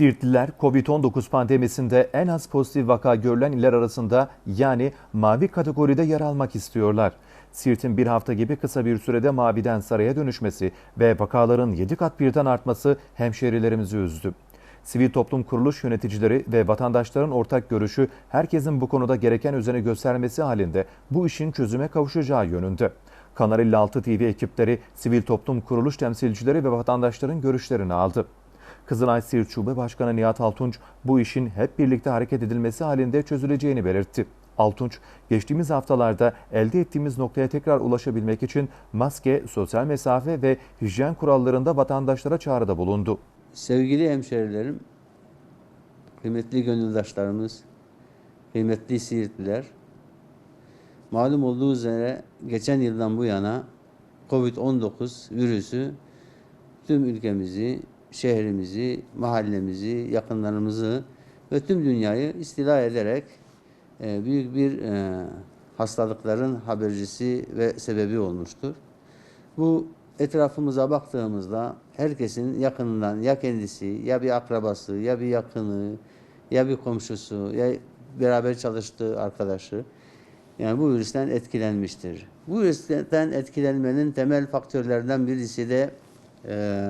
Siirtliler COVID-19 pandemisinde en az pozitif vaka görülen iller arasında yani mavi kategoride yer almak istiyorlar. Siirt'in bir hafta gibi kısa bir sürede maviden saraya dönüşmesi ve vakaların 7 kat birden artması hemşehrilerimizi üzdü. Sivil toplum kuruluş yöneticileri ve vatandaşların ortak görüşü herkesin bu konuda gereken özeni göstermesi halinde bu işin çözüme kavuşacağı yönünde. Kanal 56 TV ekipleri sivil toplum kuruluş temsilcileri ve vatandaşların görüşlerini aldı. Kızılay Siirt Şube Başkanı Nihat Altunç bu işin hep birlikte hareket edilmesi halinde çözüleceğini belirtti. Altunç, geçtiğimiz haftalarda elde ettiğimiz noktaya tekrar ulaşabilmek için maske, sosyal mesafe ve hijyen kurallarında vatandaşlara çağrıda bulundu. Sevgili hemşerilerim, kıymetli gönüldaşlarımız, kıymetli Siirtliler, malum olduğu üzere geçen yıldan bu yana Covid-19 virüsü tüm ülkemizi, şehrimizi, mahallemizi, yakınlarımızı ve tüm dünyayı istila ederek e, büyük bir e, hastalıkların habercisi ve sebebi olmuştur. Bu etrafımıza baktığımızda herkesin yakınından ya kendisi ya bir akrabası ya bir yakını ya bir komşusu ya beraber çalıştığı arkadaşı yani bu virüsten etkilenmiştir. Bu virüsten etkilenmenin temel faktörlerden birisi de e,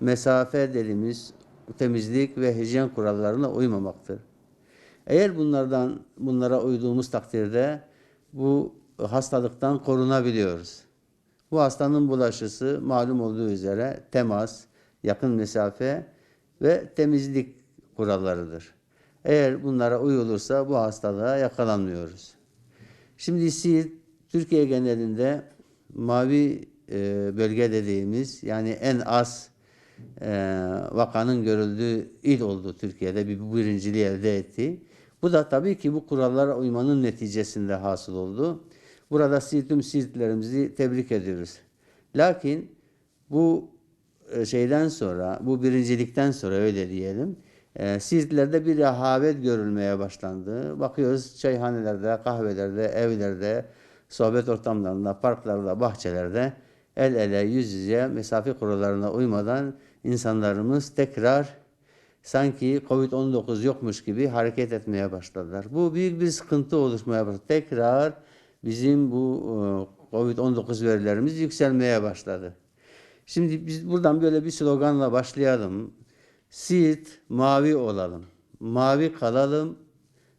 mesafe dediğimiz temizlik ve hijyen kurallarına uymamaktır. Eğer bunlardan bunlara uyduğumuz takdirde bu hastalıktan korunabiliyoruz. Bu hastanın bulaşısı malum olduğu üzere temas, yakın mesafe ve temizlik kurallarıdır. Eğer bunlara uyulursa bu hastalığa yakalanmıyoruz. Şimdi Siirt, Türkiye genelinde mavi e, bölge dediğimiz yani en az e, vakanın görüldüğü il oldu Türkiye'de bir birinciliği elde etti. Bu da tabii ki bu kurallara uymanın neticesinde hasıl oldu. Burada Siirt'im Siirtlerimizi tebrik ediyoruz. Lakin bu e, şeyden sonra, bu birincilikten sonra öyle diyelim, e, Siirtlerde bir rehavet görülmeye başlandı. Bakıyoruz çayhanelerde, kahvelerde, evlerde, sohbet ortamlarında, parklarda, bahçelerde el ele, yüz yüze mesafe kurallarına uymadan insanlarımız tekrar sanki Covid-19 yokmuş gibi hareket etmeye başladılar. Bu büyük bir sıkıntı oluşmaya başladı. Tekrar bizim bu e, Covid-19 verilerimiz yükselmeye başladı. Şimdi biz buradan böyle bir sloganla başlayalım. Siirt mavi olalım, mavi kalalım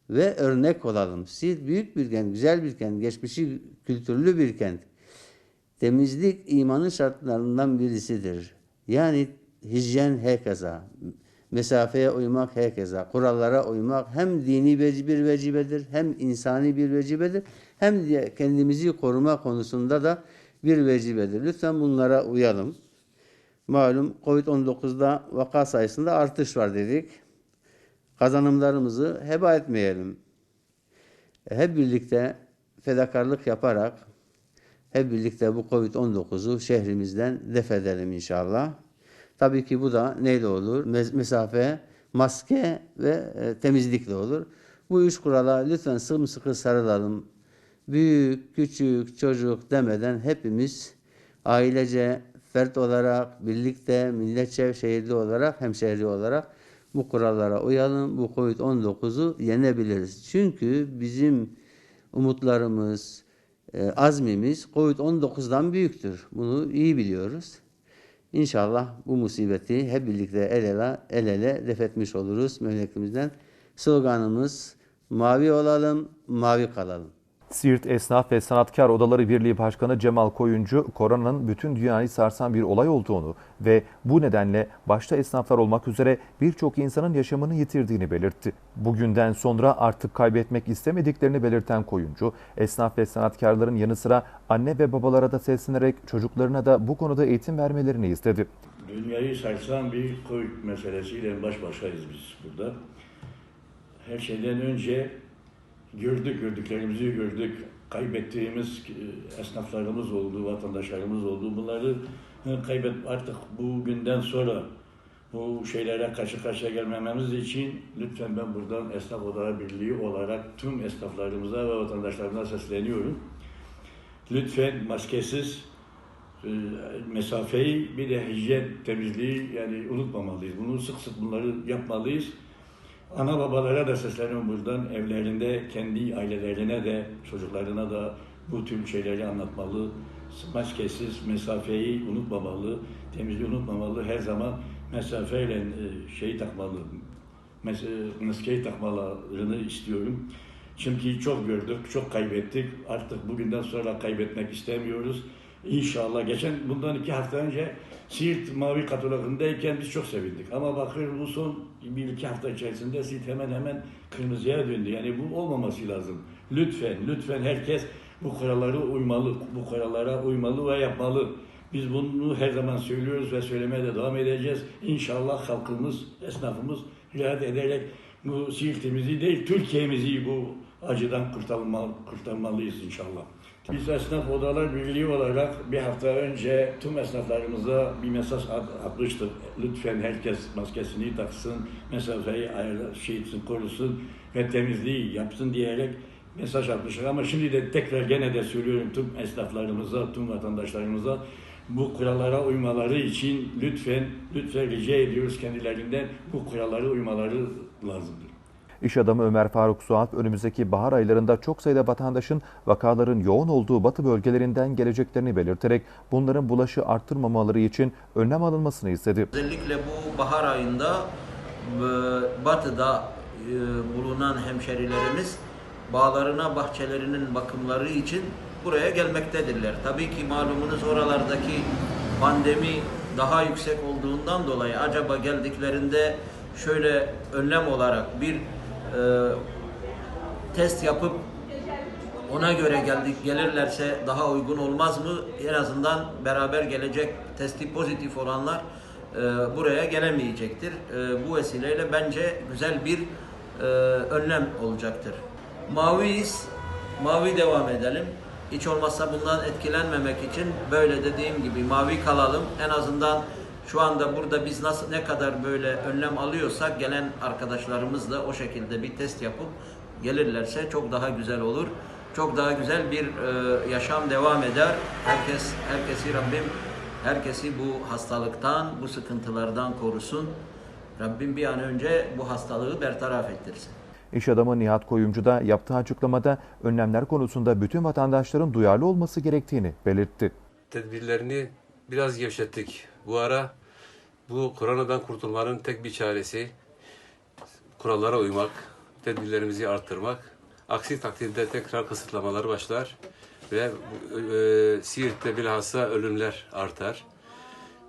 ve örnek olalım. Siirt büyük bir kent, güzel bir kent, geçmişi kültürlü bir kent. Temizlik imanın şartlarından birisidir. Yani hijyen herkese, mesafeye uymak herkese, kurallara uymak hem dini bir vecibedir, hem insani bir vecibedir, hem de kendimizi koruma konusunda da bir vecibedir. Lütfen bunlara uyalım. Malum Covid-19'da vaka sayısında artış var dedik. Kazanımlarımızı heba etmeyelim. Hep birlikte fedakarlık yaparak hep birlikte bu Covid-19'u şehrimizden def edelim inşallah. Tabii ki bu da neyle olur? Mesafe, maske ve e, temizlikle olur. Bu üç kurala lütfen sımsıkı sarılalım. Büyük, küçük, çocuk demeden hepimiz ailece, fert olarak, birlikte, milletçe, şehirli olarak, hemşehri olarak bu kurallara uyalım. Bu Covid-19'u yenebiliriz. Çünkü bizim umutlarımız, e, azmimiz Covid-19'dan büyüktür. Bunu iyi biliyoruz. İnşallah bu musibeti hep birlikte el ele, el ele def etmiş oluruz memleketimizden. Sloganımız mavi olalım, mavi kalalım. Siirt Esnaf ve Sanatkar Odaları Birliği Başkanı Cemal Koyuncu, koronanın bütün dünyayı sarsan bir olay olduğunu ve bu nedenle başta esnaflar olmak üzere birçok insanın yaşamını yitirdiğini belirtti. Bugünden sonra artık kaybetmek istemediklerini belirten Koyuncu, esnaf ve sanatkarların yanı sıra anne ve babalara da seslenerek çocuklarına da bu konuda eğitim vermelerini istedi. Dünyayı sarsan bir Covid meselesiyle baş başayız biz burada. Her şeyden önce gördük, gördüklerimizi gördük. Kaybettiğimiz e, esnaflarımız oldu, vatandaşlarımız oldu. Bunları e, kaybet artık bugünden sonra bu şeylere karşı karşıya gelmememiz için lütfen ben buradan Esnaf Odaları Birliği olarak tüm esnaflarımıza ve vatandaşlarımıza sesleniyorum. Lütfen maskesiz e, mesafeyi bir de hijyen temizliği yani unutmamalıyız. Bunu sık sık bunları yapmalıyız. Ana babalara da sesleniyorum buradan. Evlerinde kendi ailelerine de çocuklarına da bu tüm şeyleri anlatmalı. Maskesiz mesafeyi unutmamalı, temizliği unutmamalı. Her zaman mesafeyle şeyi takmalı, e, maskeyi takmalarını istiyorum. Çünkü çok gördük, çok kaybettik. Artık bugünden sonra kaybetmek istemiyoruz. İnşallah geçen bundan iki hafta önce Siirt Mavi Katalogundayken biz çok sevindik. Ama bakıyorum bu son bir iki hafta içerisinde Siirt hemen hemen kırmızıya döndü. Yani bu olmaması lazım. Lütfen, lütfen herkes bu kurallara uymalı, bu kurallara uymalı ve yapmalı. Biz bunu her zaman söylüyoruz ve söylemeye de devam edeceğiz. İnşallah halkımız, esnafımız riayet ederek bu Siirt'imizi değil, Türkiye'mizi bu acıdan kurtarma, kurtarmalıyız inşallah. Biz Esnaf Odalar Birliği olarak bir hafta önce tüm esnaflarımıza bir mesaj at- atmıştık. Lütfen herkes maskesini taksın, mesafeyi ayarla, şey korusun ve temizliği yapsın diyerek mesaj atmıştık. Ama şimdi de tekrar gene de söylüyorum tüm esnaflarımıza, tüm vatandaşlarımıza bu kurallara uymaları için lütfen, lütfen rica ediyoruz kendilerinden bu kurallara uymaları lazımdır. İş adamı Ömer Faruk Sualp önümüzdeki bahar aylarında çok sayıda vatandaşın vakaların yoğun olduğu batı bölgelerinden geleceklerini belirterek bunların bulaşı arttırmamaları için önlem alınmasını istedi. Özellikle bu bahar ayında e, batıda e, bulunan hemşerilerimiz bağlarına, bahçelerinin bakımları için buraya gelmektedirler. Tabii ki malumunuz oralardaki pandemi daha yüksek olduğundan dolayı acaba geldiklerinde şöyle önlem olarak bir test yapıp ona göre geldik gelirlerse daha uygun olmaz mı? En azından beraber gelecek testi pozitif olanlar e, buraya gelemeyecektir. E, bu vesileyle bence güzel bir e, önlem olacaktır. Maviyiz, mavi devam edelim. Hiç olmazsa bundan etkilenmemek için böyle dediğim gibi mavi kalalım. En azından şu anda burada biz nasıl ne kadar böyle önlem alıyorsak gelen arkadaşlarımız da o şekilde bir test yapıp gelirlerse çok daha güzel olur. Çok daha güzel bir e, yaşam devam eder. Herkes herkesi Rabbim herkesi bu hastalıktan, bu sıkıntılardan korusun. Rabbim bir an önce bu hastalığı bertaraf ettirsin. İş adamı Nihat Koyumcu da yaptığı açıklamada önlemler konusunda bütün vatandaşların duyarlı olması gerektiğini belirtti. tedbirlerini biraz gevşettik. Bu ara bu koronadan kurtulmanın tek bir çaresi kurallara uymak, tedbirlerimizi arttırmak. Aksi takdirde tekrar kısıtlamalar başlar ve bu, e, Siirt'te bilhassa ölümler artar.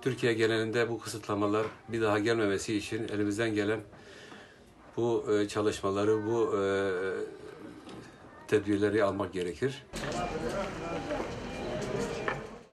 Türkiye genelinde bu kısıtlamalar bir daha gelmemesi için elimizden gelen bu e, çalışmaları, bu e, tedbirleri almak gerekir.